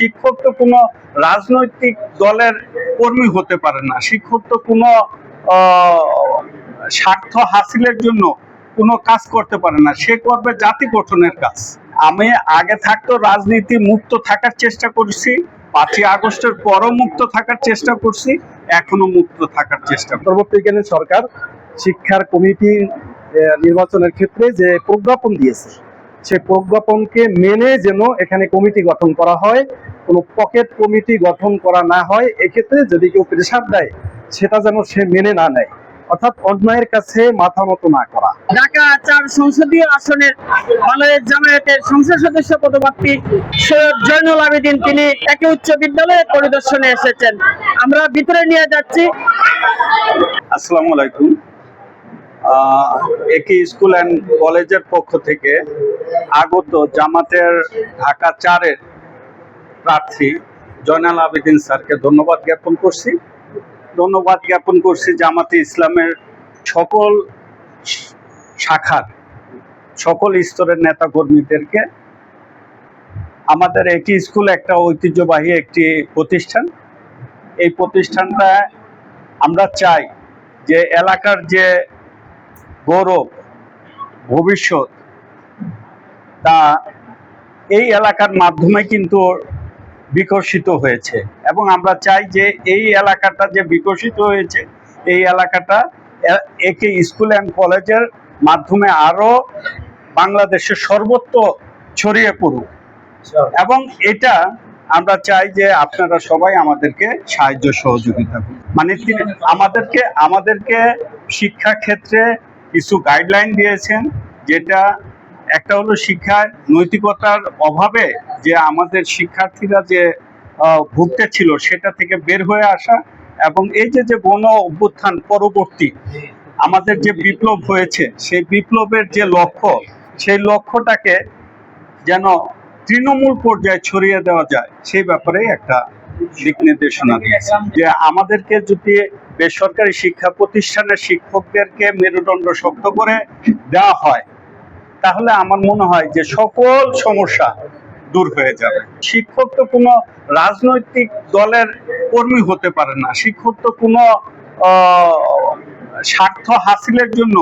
শিক্ষক তো কোনো রাজনৈতিক দলের কর্মী হতে পারে না। শিক্ষক তো কোনো স্বার্থ হাসিলের জন্য কোনো কাজ করতে পারে না। সে করবে জাতি গঠনের কাজ। আমি আগে থাকতো রাজনীতি মুক্ত থাকার চেষ্টা করছি, পাঁচই আগস্টের পরও মুক্ত থাকার চেষ্টা করছি, এখনও মুক্ত থাকার চেষ্টা করছি। অন্তর্বর্তীকালীন সরকার শিক্ষার কমিটি নির্বাচনের ক্ষেত্রে যে প্রজ্ঞাপন দিয়েছে সেই প্রজ্ঞাপনকে মেনে যেন এখানে কমিটি গঠন করা হয় কোনো পকেট কমিটি গঠন করা না হয় এক্ষেত্রে যদি কেউ প্রেশার দেয় সেটা যেন সে মেনে না নেয়। অর্থাৎ অন্যায়ের কাছে মাথা মতো না করা। ঢাকা চার সংসদীয় আসনের বাংলাদেশ জামায়াতের সংসদ সদস্য পদপ্রার্থী সৈয়দ জয়নুল আবেদিন তিনি একই উচ্চ বিদ্যালয়ে পরিদর্শনে এসেছেন। আমরা ভিতরে নিয়ে যাচ্ছি। আসসালামু আলাইকুম। একই স্কুল অ্যান্ড কলেজের পক্ষ থেকে আগত জামাতের ঢাকা চারের প্রার্থী জয়নাল আবেদিন স্যারকে ধন্যবাদ জ্ঞাপন করছি। ধন্যবাদ জ্ঞাপন করছি জামাতে ইসলামের সকল শাখার, সকল স্তরের নেতা কর্মীদেরকে আমাদের একই স্কুল, একটা ঐতিহ্যবাহী একটি প্রতিষ্ঠান। এই প্রতিষ্ঠানটা আমরা চাই যে এলাকার যে গৌরব ভবিষ্যৎ তা এই এলাকার মাধ্যমে কিন্তু বিকশিত হয়েছে। এবং আমরা চাই যে এই এলাকাটা যে বিকশিত হয়েছে এই এলাকাটা একে স্কুল অ্যান্ড কলেজের মাধ্যমে আরও বাংলাদেশের সর্বত্র ছড়িয়ে পড়ুক। এবং এটা আমরা চাই যে আপনারা সবাই আমাদেরকে সাহায্য সহযোগিতা করুন। মানে আমাদেরকে আমাদেরকে শিক্ষা ক্ষেত্রে কিছু গাইডলাইন দিয়েছেন, যেটা একটা হলো শিক্ষায় নৈতিকতার অভাবে যে আমাদের শিক্ষার্থীরা যে ভুগতে ছিল সেটা থেকে বের হয়ে আসা এবং এই যে যে গণ অভ্যুত্থান পরবর্তী আমাদের যে বিপ্লব হয়েছে, সেই বিপ্লবের যে লক্ষ্য, সেই লক্ষ্যটাকে যেন তৃণমূল পর্যায়ে ছড়িয়ে দেওয়া যায়, সেই ব্যাপারে একটা দিক নির্দেশনা দিয়েছে। যে আমাদেরকে যদি বেসরকারি শিক্ষা প্রতিষ্ঠানের শিক্ষকদেরকে মেরুদণ্ড শক্ত করে দেওয়া হয়, তাহলে আমার মনে হয় যে সকল সমস্যা দূর হয়ে যাবে। শিক্ষক তো কোনো রাজনৈতিক দলের কর্মী হতে পারে না। শিক্ষক তো কোনো স্বার্থ হাসিলের জন্য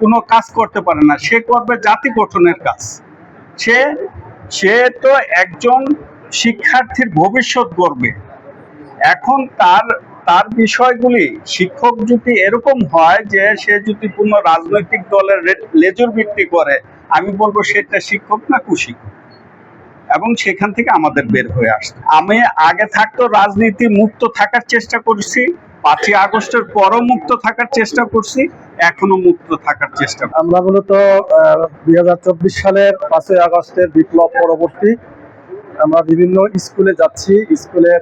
কোনো কাজ করতে পারে না। সে করবে জাতি গঠনের কাজ। সে সে তো একজন শিক্ষার্থীর ভবিষ্যৎ গড়বে। এখন তার তার বিষয়গুলি শিক্ষক যদি এরকম হয় যে সে যদি কোনো রাজনৈতিক দলের লেজুর ভিত্তি করে, আমি বলব সেটা শিক্ষক না কুশিক্ষক এবং সেখান থেকে আমাদের বের হয়ে আসতে। আমি আগে থাকতো রাজনীতি মুক্ত থাকার চেষ্টা করছি, পাঁচই আগস্টের পরও মুক্ত থাকার চেষ্টা করছি, এখনও মুক্ত থাকার চেষ্টা। আমরা মূলত দুই হাজার চব্বিশ সালের পাঁচই আগস্টের বিপ্লব পরবর্তী আমরা বিভিন্ন স্কুলে যাচ্ছি। স্কুলের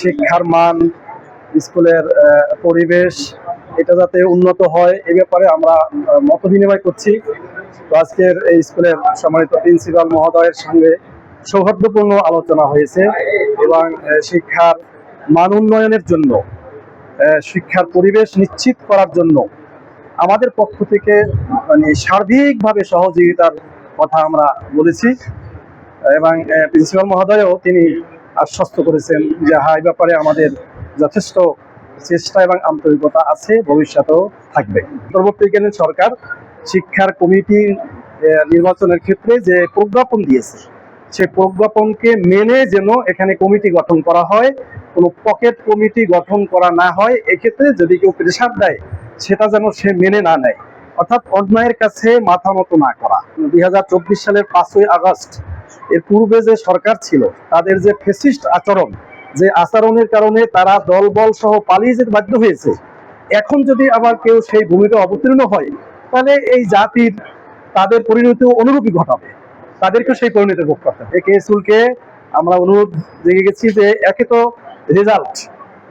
শিক্ষার মান, স্কুলের পরিবেশ, এটা যাতে উন্নত হয়, এ ব্যাপারে আমরা মত বিনিময় করছি। তো আজকের এই স্কুলের সম্মানিত প্রিন্সিপাল মহোদয়ের সঙ্গে সৌহার্দ্যপূর্ণ আলোচনা হয়েছে এবং শিক্ষার মান উন্নয়নের জন্য শিক্ষার পরিবেশ নিশ্চিত করার জন্য আমাদের পক্ষ থেকে মানে সার্বিকভাবে সহযোগিতার কথা আমরা বলেছি। এবং প্রিন্সিপাল মহোদয়ও তিনি আশ্বস্ত করেছেন যে হ্যাঁ এই ব্যাপারে আমাদের যথেষ্ট চেষ্টা এবং আন্তরিকতা আছে, ভবিষ্যতেও থাকবে। পরবর্তীকালীন সরকার শিক্ষার কমিটি নির্বাচনের ক্ষেত্রে যে প্রজ্ঞাপন দিয়েছে সেই প্রজ্ঞাপনকে মেনে যেন এখানে কমিটি গঠন করা হয়, কোনো পকেট কমিটি গঠন করা না হয়, এক্ষেত্রে যদি কেউ প্রেশার দেয়, সেটা যেন সে মেনে না নেয়। অর্থাৎ অন্যায়ের কাছে মাথা মতো না করা। দুই হাজার চব্বিশ সালের পাঁচই আগস্ট এর পূর্বে যে সরকার ছিল, তাদের যে ফেসিস্ট আচরণ, যে আচরণের কারণে তারা দলবল সহ পালিয়ে যেতে বাধ্য হয়েছে। এখন যদি আবার কেউ সেই ভূমিকা অবতীর্ণ হয়, তাহলে এই জাতির তাদের পরিণতি অনুরূপী ঘটাবে। তাদেরকে সেই পরিণতি ভোগ করতে হবে। একে স্কুলকে আমরা অনুরোধ জেগে গেছি যে একে তো রেজাল্ট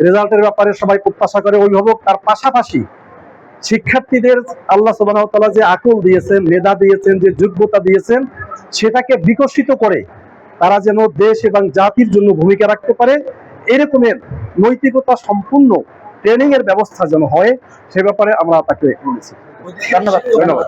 রেজাল্টের ব্যাপারে সবাই প্রত্যাশা করে অভিভাবক, তার পাশাপাশি শিক্ষার্থীদের আল্লাহ সুবাহ তাআলা যে আকল দিয়েছেন, মেধা দিয়েছেন, যে যোগ্যতা দিয়েছেন, সেটাকে বিকশিত করে তারা যেন দেশ এবং জাতির জন্য ভূমিকা রাখতে পারে। এরকমের নৈতিকতা সম্পূর্ণ ট্রেনিং এর ব্যবস্থা যেন হয়, সে ব্যাপারে আমরা তাকে বলেছি। ধন্যবাদ ধন্যবাদ।